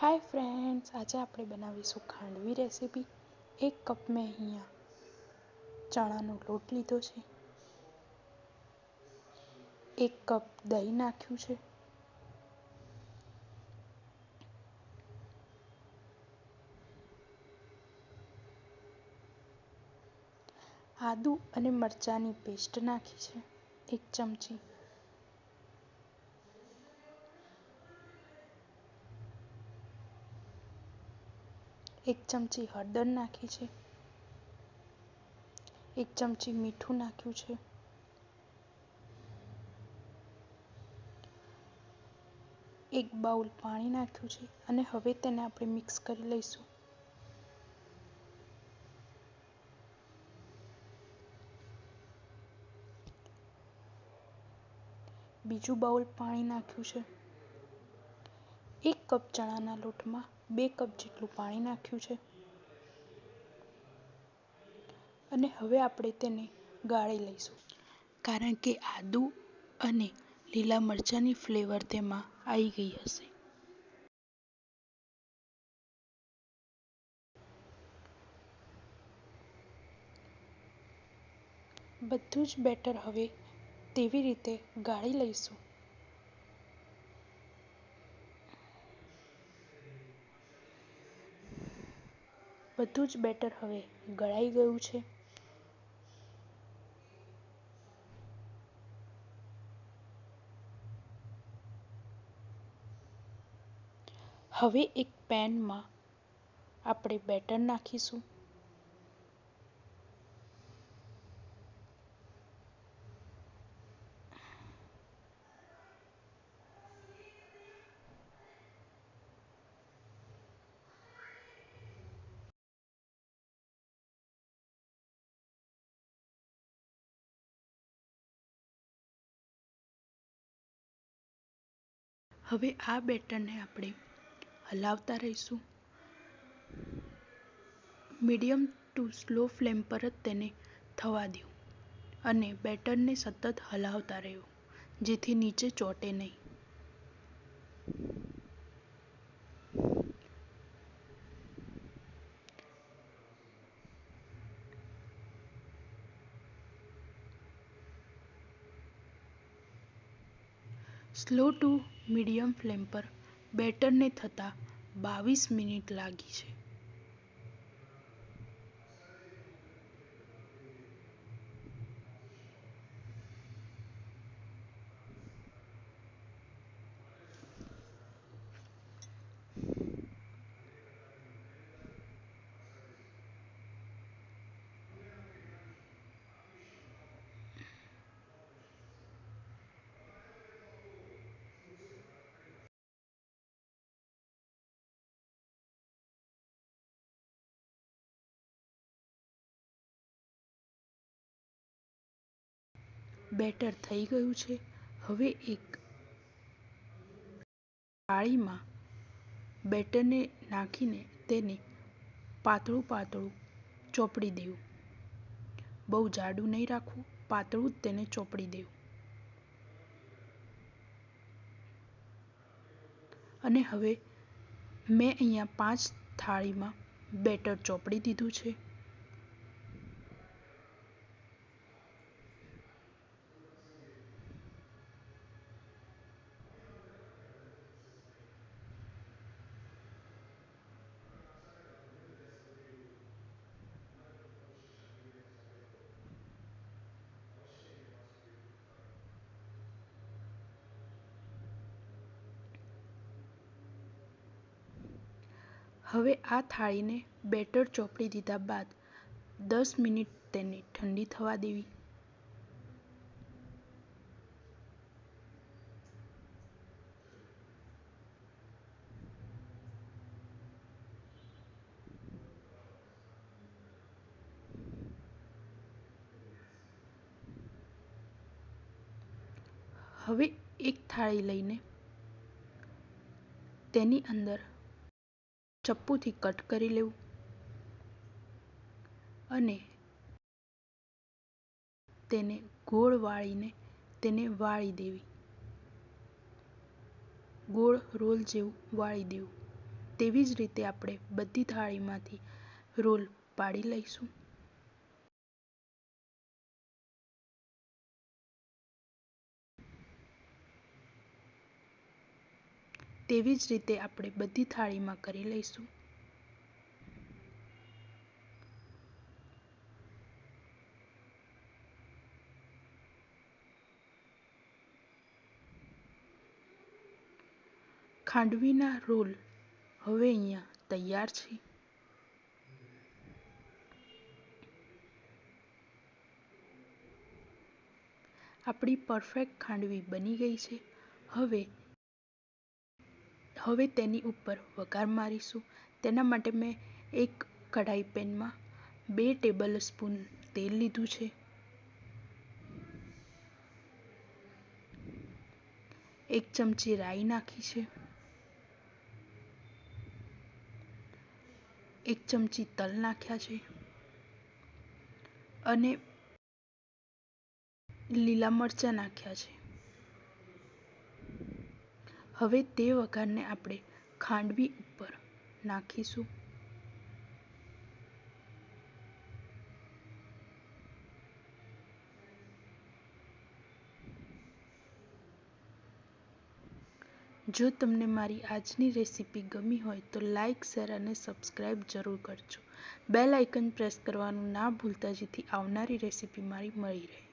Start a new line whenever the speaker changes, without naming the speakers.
Hi friends આજે આપણે બનાવીશું ખાંડવી રેસીપી. એક કપ મેં અહીંયા ચણાનો લોટ લીધો છે. એક કપ દહીં નાખ્યું છે. આદુ અને મરચાંની પેસ્ટ નાખી છે, એક ચમચી. એક ચમચી હળદર નાખી છે. એક ચમચી મીઠું નાખ્યું છે. એક બાઉલ પાણી નાખ્યું છે અને હવે તેને આપણે મિક્સ કરી લઈશું. બીજું બાઉલ પાણી નાખ્યું છે. એક કપ ચણાના લોટમાં બે કપ જેટલું પાણી નાખ્યું છે. અને હવે આપણે તેને ગાળી લઈશું. કારણ કે આદુ અને લીલા મરચાંની ફ્લેવર તેમાં આવી ગઈ હશે. બધું જ બેટર હવે તેવી રીતે ગાળી લઈશું. બધું જ બેટર હવે. ગળાઈ ગયું છે. હવે એક પેનમાં આપણે બેટર નાખીશું. હવે આ બેટરને આપણે હલાવતા રહીશું. મીડિયમ ટુ સ્લો ફ્લેમ પર જ તેને થવા દઉં અને બેટરને સતત હલાવતા રહ્યું, જેથી નીચે ચોટે નહીં. સ્લો ટુ મીડિયમ ફ્લેમ પર બેટરને થતાં બાવીસ મિનિટ લાગી છે. બેટર થઈ ગયું છે. હવે એક થાળીમાં બેટરને નાખીને તેને પાતળું પાતળું ચોપડી દેવું. બહુ જાડું નહીં રાખવું, પાતળું જ તેને ચોપડી દેવું. અને હવે મેં અહીંયા પાંચ થાળીમાં બેટર ચોપડી દીધું છે. હવે આ થાળીને બેટર ચોપડી દીધા બાદ દસ મિનિટ તેને ઠંડી થવા દેવી. હવે એક થાળી લઈને તેની અંદર ચપ્પુથી કટ કરી લેવું. અને તેને ગોળ વાળીને તેને વાળી દેવી. ગોળ રોલ જેવું વાળી દેવું. તેવી જ રીતે આપણે બધી થાળીમાંથી રોલ પાડી લઈશું. તેવી જ રીતે આપણે બધી થાળીમાં કરી લઈશું. ખાંડવીના રોલ હવે અહીંયા તૈયાર છે. આપણી પરફેક્ટ ખાંડવી બની ગઈ છે. હવે હવે તેની ઉપર વઘાર મારીશું. તેના માટે મેં એક કઢાઈ પેનમાં બે ટેબલ સ્પૂન તેલ લીધું છે. એક ચમચી રાઈ નાખી છે. એક ચમચી તલ નાખ્યા છે. અને લીલા મરચાં નાખ્યા છે. હવે તે વઘારને આપણે ખાંડવી ઉપર નાખીશું. જો તમને મારી આજની રેસીપી ગમી હોય તો લાઇક શેર અને સબસ્ક્રાઇબ જરૂર કરજો. બેલ આઇકન પ્રેસ કરવાનું ના ભૂલતા, જેથી આવનારી રેસીપી મારી મળી રહે.